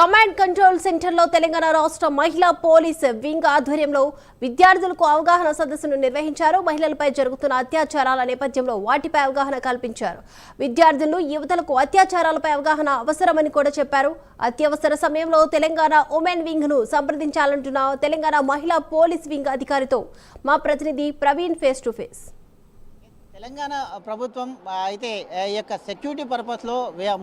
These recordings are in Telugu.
కమాండ్ కంట్రోల్ సెంటర్లో తెలంగాణ రాష్ట్ర మహిళా పోలీస్ వింగ్ ఆధ్వర్యంలో విద్యార్థులకు అవగాహన సదస్సును నిర్వహించారు. మహిళలపై జరుగుతున్న అత్యాచారాల నేపథ్యంలో వాటిపై అవగాహన కల్పించారు. విద్యార్థులు యువతలకు అత్యాచారాలపై అవగాహన అవసరమని కూడా చెప్పారు. అత్యవసర సమయంలో తెలంగాణ ఉమెన్ వింగ్ను సంప్రదించాలంటున్న తెలంగాణ మహిళా పోలీస్ వింగ్ అధికారితో మా ప్రతినిధి Praveen face to face Telangana ప్రభుత్వం అయితే ఈ యొక్క సెక్యూరిటీ పర్పస్లో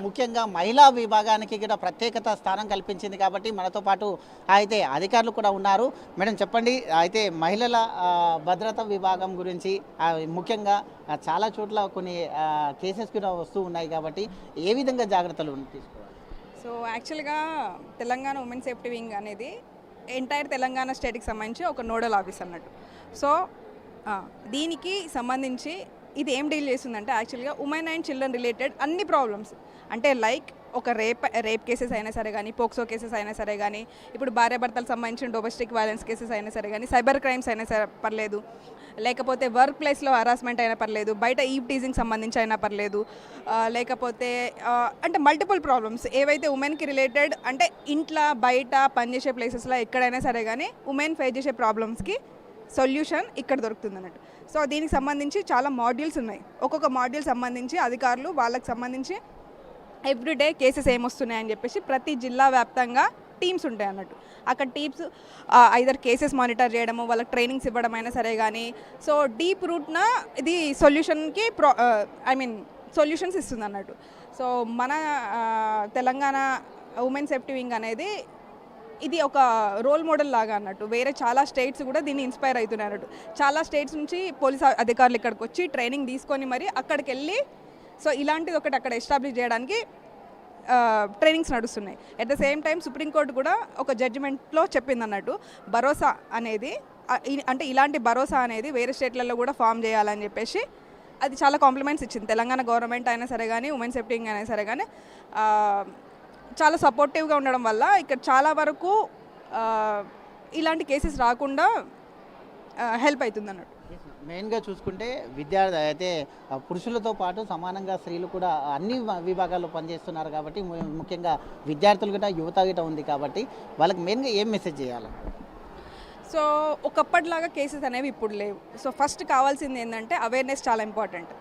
ముఖ్యంగా మహిళా విభాగానికి కూడా ప్రత్యేకత స్థానం కల్పించింది కాబట్టి మనతో పాటు అయితే అధికారులు కూడా ఉన్నారు. మేడం చెప్పండి అయితే మహిళల భద్రత విభాగం గురించి ముఖ్యంగా చాలా చోట్ల కొన్ని కేసెస్ కూడా వస్తూ ఉన్నాయి కాబట్టి ఏ విధంగా జాగ్రత్తలు తీసుకోవాలి? సో యాక్చువల్గా తెలంగాణ ఉమెన్ సేఫ్టీ వింగ్ అనేది ఎంటైర్ తెలంగాణ స్టేట్కి సంబంధించి ఒక నోడల్ ఆఫీస్ అన్నట్టు. సో దీనికి సంబంధించి ఇది ఏం డీల్ చేస్తుందంటే యాక్చువల్గా ఉమెన్ అండ్ చిల్డ్రన్ రిలేటెడ్ అన్ని ప్రాబ్లమ్స్. అంటే లైక్ ఒక రేప్ రేప్ కేసెస్ అయినా సరే కానీ పోక్సో కేసెస్ అయినా సరే కానీ ఇప్పుడు భార్యాభర్తలకు సంబంధించిన డొమెస్టిక్ వైలెన్స్ కేసెస్ అయినా సరే కానీ సైబర్ క్రైమ్స్ అయినా సరే పర్లేదు. లేకపోతే వర్క్ ప్లేస్లో హరాస్మెంట్ అయినా పర్లేదు బయట ఈవ్ టీజింగ్ సంబంధించి అయినా పర్లేదు. లేకపోతే అంటే మల్టిపుల్ ప్రాబ్లమ్స్. ఏవైతే ఉమెన్కి రిలేటెడ్ అంటే ఇంట్లో బయట పనిచేసే ప్లేసెస్లో ఎక్కడైనా సరే కానీ ఉమెన్ ఫేస్ చేసే ప్రాబ్లమ్స్కి సొల్యూషన్ ఇక్కడ దొరుకుతుంది అన్నట్టు సో దీనికి సంబంధించి చాలా మాడ్యూల్స్ ఉన్నాయి. ఒక్కొక్క మాడ్యూల్ సంబంధించి అధికారులు వాళ్ళకి సంబంధించి ఎవ్రీడే కేసెస్ ఏమొస్తున్నాయని చెప్పేసి ప్రతి జిల్లా వ్యాప్తంగా టీమ్స్ ఉంటాయి అన్నట్టు. అక్కడ టీమ్స్ ఐదర్ కేసెస్ మానిటర్ చేయడము వాళ్ళకి ట్రైనింగ్స్ ఇవ్వడం అయినా సరే కానీ సో డీప్ రూట్న ఇది సొల్యూషన్కి ప్రో ఐ మీన్ సొల్యూషన్స్ ఇస్తుంది అన్నట్టు. సో మన తెలంగాణ ఉమెన్ సేఫ్టీ వింగ్ అనేది ఇది ఒక రోల్ మోడల్ లాగా అన్నట్టు. వేరే చాలా స్టేట్స్ కూడా దీన్ని ఇన్స్పైర్ అవుతున్నాయి అన్నట్టు. చాలా స్టేట్స్ నుంచి పోలీస్ అధికారులు ఇక్కడికి వచ్చి ట్రైనింగ్ తీసుకొని మరి అక్కడికి వెళ్ళి సో ఇలాంటిది ఒకటి అక్కడ ఎస్టాబ్లిష్ చేయడానికి ట్రైనింగ్స్ నడుస్తున్నాయి. At the same time supreme court కూడా ఒక జడ్జిమెంట్లో చెప్పింది అన్నట్టు. భరోసా అనేది అంటే ఇలాంటి భరోసా అనేది వేరే స్టేట్లలో కూడా ఫామ్ చేయాలని చెప్పేసి అది చాలా కాంప్లిమెంట్స్ ఇచ్చింది. తెలంగాణ గవర్నమెంట్ అయినా సరే కానీ ఉమెన్ సేఫ్టీ అయినా సరే కానీ చాలా సపోర్టివ్గా ఉండడం వల్ల ఇక్కడ చాలా వరకు ఇలాంటి కేసెస్ రాకుండా హెల్ప్ అవుతుంది అన్నట్టు మెయిన్గా చూసుకుంటే విద్యార్థి అయితే పురుషులతో పాటు సమానంగా స్త్రీలు కూడా అన్ని విభాగాల్లో పనిచేస్తున్నారు కాబట్టి ముఖ్యంగా విద్యార్థులు కూడా యువత గిట ఉంది కాబట్టి వాళ్ళకి మెయిన్గా ఏం మెసేజ్ చేయాలి? సో ఒకప్పటిలాగా కేసెస్ అనేవి ఇప్పుడు లేవు. సో ఫస్ట్ కావాల్సింది ఏంటంటే అవేర్నెస్ చాలా ఇంపార్టెంట్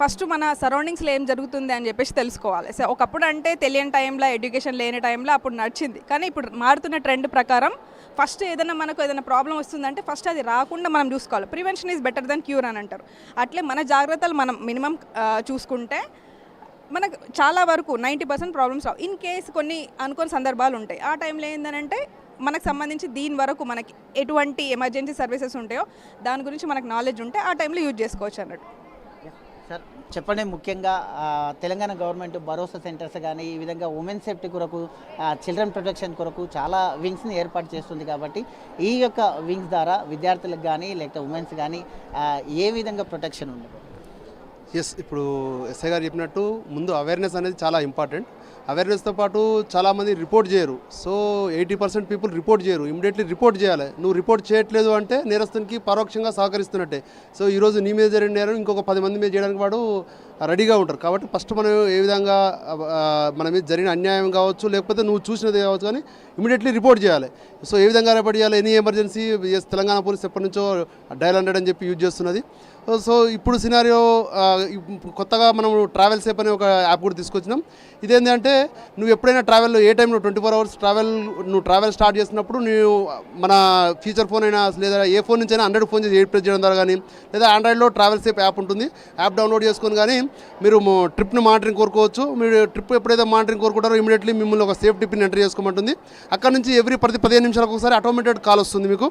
ఫస్ట్ మన సరౌండింగ్స్లో ఏం జరుగుతుంది అని చెప్పేసి తెలుసుకోవాలి. సో ఒకప్పుడు అంటే తెలియని టైంలో ఎడ్యుకేషన్ లేని టైంలో అప్పుడు నడిచింది. కానీ ఇప్పుడు మారుతున్న ట్రెండ్ ప్రకారం ఫస్ట్ ఏదైనా మనకు ఏదైనా ప్రాబ్లం వస్తుందంటే ఫస్ట్ అది రాకుండా మనం చూసుకోవాలి. Prevention is better than cure అని అంటారు. అట్లే మన జాగ్రత్తలు మనం మినిమం చూసుకుంటే మనకు చాలా వరకు నైంటీ పర్సెంట్ ప్రాబ్లమ్స్ రావు. ఇన్ కేస్ కొన్ని అనుకోని సందర్భాలు ఉంటాయి. ఆ టైంలో ఏంటంటే మనకు సంబంధించి దీని వరకు మనకి ఎటువంటి ఎమర్జెన్సీ సర్వీసెస్ ఉంటాయో దాని గురించి మనకు నాలెడ్జ్ ఉంటే ఆ టైంలో యూజ్ చేసుకోవచ్చు అన్నట్టు. సార్ చెప్పండి ముఖ్యంగా తెలంగాణ గవర్నమెంట్ భరోసా సెంటర్స్ కానీ ఈ విధంగా ఉమెన్ సేఫ్టీ కొరకు చిల్డ్రన్ ప్రొటెక్షన్ కొరకు చాలా వింగ్స్ని ఏర్పాటు చేస్తుంది కాబట్టి ఈ యొక్క వింగ్స్ ద్వారా విద్యార్థులకు కానీ లేకపోతే ఉమెన్స్ కానీ ఏ విధంగా ప్రొటెక్షన్ ఉండదు ఎస్ ఇప్పుడు ఎస్ఐ గారు చెప్పినట్టు ముందు అవేర్నెస్ అనేది చాలా ఇంపార్టెంట్ అవేర్నెస్తో పాటు చాలామంది రిపోర్ట్ చేయరు. So eighty percent people report చేయరు. ఇమీడియట్లీ రిపోర్ట్ చేయాలి. నువ్వు రిపోర్ట్ చేయట్లేదు అంటే నేరస్తునికి పరోక్షంగా సహకరిస్తున్నట్టే. సో ఈరోజు నీ మీద జరిగిన నేరం ఇంకొక పది మంది మీద చేయడానికి వాడు రెడీగా ఉంటారు. కాబట్టి ఫస్ట్ మనం ఏ విధంగా మన మీద జరిగిన అన్యాయం కావచ్చు లేకపోతే నువ్వు చూసినది కావచ్చు కానీ ఇమీడియట్లీ రిపోర్ట్ చేయాలి. సో ఏ విధంగా రిపోర్ట్ చేయాలి? ఎనీ ఎమర్జెన్సీ తెలంగాణ పోలీస్ ఎప్పటి నుంచో డైల్ హండ్రెడ్ అని చెప్పి యూజ్ చేస్తున్నది. సో ఇప్పుడు సినారియో కొత్తగా మనం ట్రావెల్ సేప్ అనే ఒక యాప్ కూడా తీసుకొచ్చినాం. ఇదేంటంటే నువ్వు ఎప్పుడైనా ట్రావెల్ ఏ టైంలో ట్వంటీ ఫోర్ అవర్స్ ట్రావెల్ నువ్వు ట్రావెల్ స్టార్ట్ చేసినప్పుడు నువ్వు మన ఫీచర్ ఫోన్ అయినా లేదా ఏ ఫోన్ నుంచి అయినా హండ్రెడ్ ఫోన్ చేసి ఎయిట్ ప్రెస్ చేయడం ద్వారా కానీ లేదా ఆండ్రాయిడ్లో ట్రావెల్ సేఫ్ యాప్ ఉంటుంది. యాప్ డౌన్లోడ్ చేసుకొని కానీ మీరు ట్రిప్ను మానిటరింగ్ కోరుకోవచ్చు. మీరు ట్రిప్ ఎప్పుడైతే మానిటరింగ్ కోరుకుంటారో ఇమీడియట్లీ మిమ్మల్ని ఒక సేఫ్ పిన్ ఎంటర్ చేసుకోమంటుంది. అక్కడ నుంచి ఎవ్రీ ప్రతి పదిహేను నిమిషాలకు ఒకసారి ఆటోమేటెడ్ కాల్ వస్తుంది మీకు.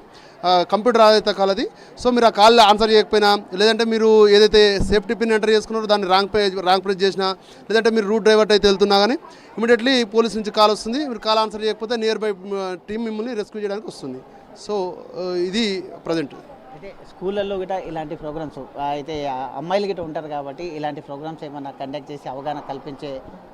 కంప్యూటర్ ఆధారిత కాల్ అది. సో మీరు ఆ కాల్ ఆన్సర్ చేయకపోయినా లేదంటే మీరు ఏదైతే సేఫ్టీ పిన్ ఎంటర్ చేసుకున్నారో దాన్ని రాంగ్ పేజ్ రాంగ్ ప్రెస్ చేసినా లేదంటే మీరు రూట్ డ్రైవర్ అయితే వెళ్తున్నా కానీ ఇమీడియట్లీ పోలీస్ నుంచి కాల్ వస్తుంది. మీరు కాల్ ఆన్సర్ చేయకపోతే నియర్ బై టీం మిమ్మల్ని రెస్క్యూ చేయడానికి వస్తుంది. సో uh, ఇది ప్రజెంట్ అయితే స్కూళ్ళల్లో గిట ఇలాంటి ప్రోగ్రామ్స్ అయితే అమ్మాయిలు గిట్ట ఉంటారు కాబట్టి ఇలాంటి ప్రోగ్రామ్స్ ఏమైనా కండక్ట్ చేసి అవగాహన కల్పించే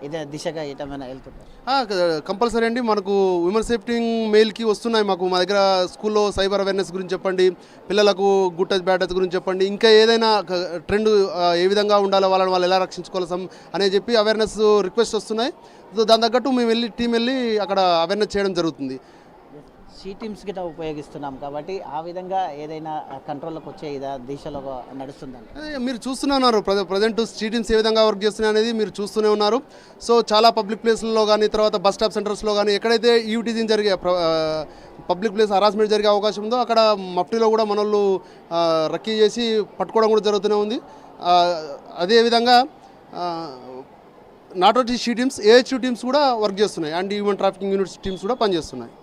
ఇదే దిశగా ఏమైనా వెళ్తుంటారు? కంపల్సరీ అండి. మనకు ఉమెన్ సేఫ్టీ మెయిల్కి వస్తున్నాయి మాకు. మా దగ్గర స్కూల్లో సైబర్ అవేర్నెస్ గురించి చెప్పండి పిల్లలకు గుడ్ టచ్ బ్యాడ్ టచ్ గురించి చెప్పండి. ఇంకా ఏదైనా ట్రెండ్ ఏ విధంగా ఉండాలో వాళ్ళని వాళ్ళు ఎలా రక్షించుకోవాలి అని అనేది చెప్పి అవేర్నెస్ రిక్వెస్ట్ వస్తున్నాయి. సో దాని తగ్గట్టు మేము వెళ్ళి టీం వెళ్ళి అక్కడ అవేర్నెస్ చేయడం జరుగుతుంది. సీ టీమ్స్ గిట ఉపయోగిస్తున్నాం కాబట్టి ఆ విధంగా ఏదైనా కంట్రోల్లోకి వచ్చే ఇదా దిశలో నడుస్తుందండి. అదే మీరు చూస్తూనే ఉన్నారు. ప్ర ప్రజెంట్ స్టూడెంట్స్ ఏ విధంగా వర్క్ చేస్తున్నాయి అనేది మీరు చూస్తూనే ఉన్నారు. సో చాలా పబ్లిక్ ప్లేస్లలో కానీ తర్వాత బస్ స్టాప్ సెంటర్స్లో కానీ ఎక్కడైతే ఈవిటీజింగ్ జరిగే పబ్లిక్ ప్లేస్ హరాస్మెంట్ జరిగే అవకాశం ఉందో అక్కడ మఫ్టీలో కూడా మనోళ్ళు ఆ, రక్కీ చేసి పట్టుకోవడం కూడా జరుగుతూనే ఉంది. అదేవిధంగా not only SHE teams AHU teams కూడా వర్క్ చేస్తున్నాయి. And human trafficking units teams కూడా పనిచేస్తున్నాయి.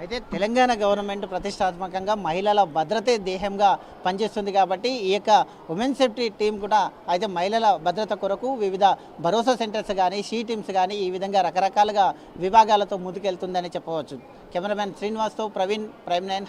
అయితే తెలంగాణ గవర్నమెంట్ ప్రతిష్టాత్మకంగా మహిళల భద్రతే దేహంగా పనిచేస్తుంది కాబట్టి ఈ యొక్క ఉమెన్ సేఫ్టీ టీం కూడా అయితే మహిళల భద్రత కొరకు వివిధ భరోసా సెంటర్స్ కానీ షీ టీమ్స్ కానీ ఈ విధంగా రకరకాలుగా విభాగాలతో ముందుకెళ్తుందని చెప్పవచ్చు. కెమెరామెన్ శ్రీనివాస్తో ప్రవీణ్ ప్రైమ్ నైన్